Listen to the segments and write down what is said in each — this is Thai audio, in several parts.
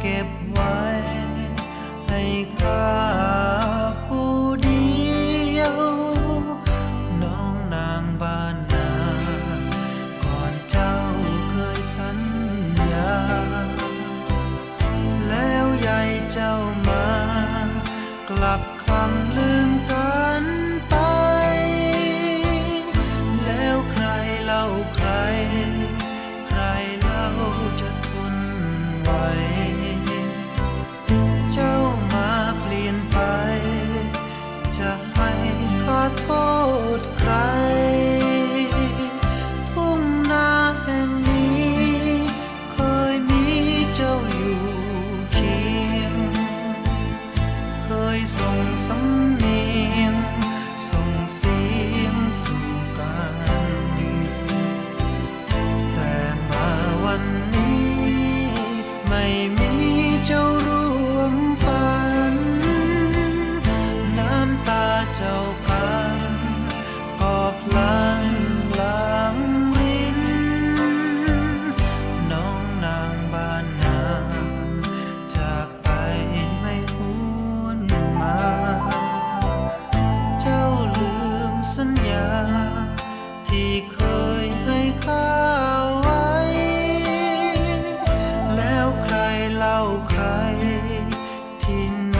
เก็บไว้ ให้ข้าผู้เดียว น้องนางบ้านนา ก่อนเจ้าเคยสัญญา แล้วยายเจ้ามากลับคำลือ โทษใคร ที่ไหน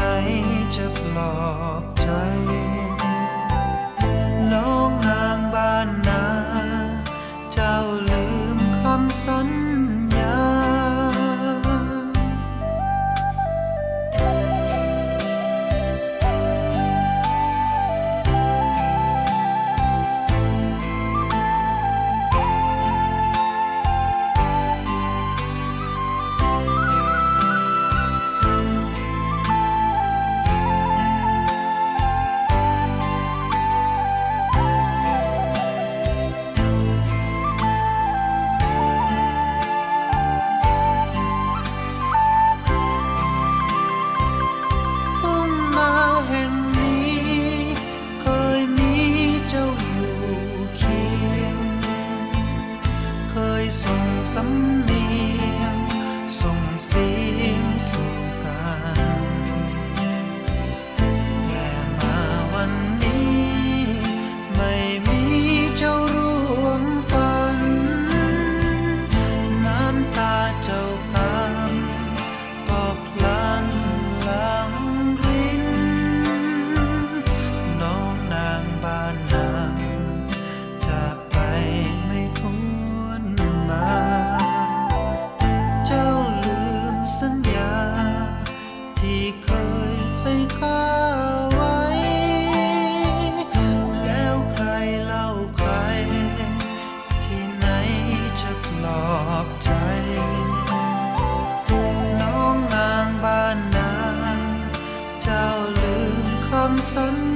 จะปลอบใจ สำเนีย ที่เคยให้ค่าไว้ แล้วใครเล่าใคร ที่ไหนจะปลอบใจ น้องนางบ้านนา เจ้าลืมคำสัญ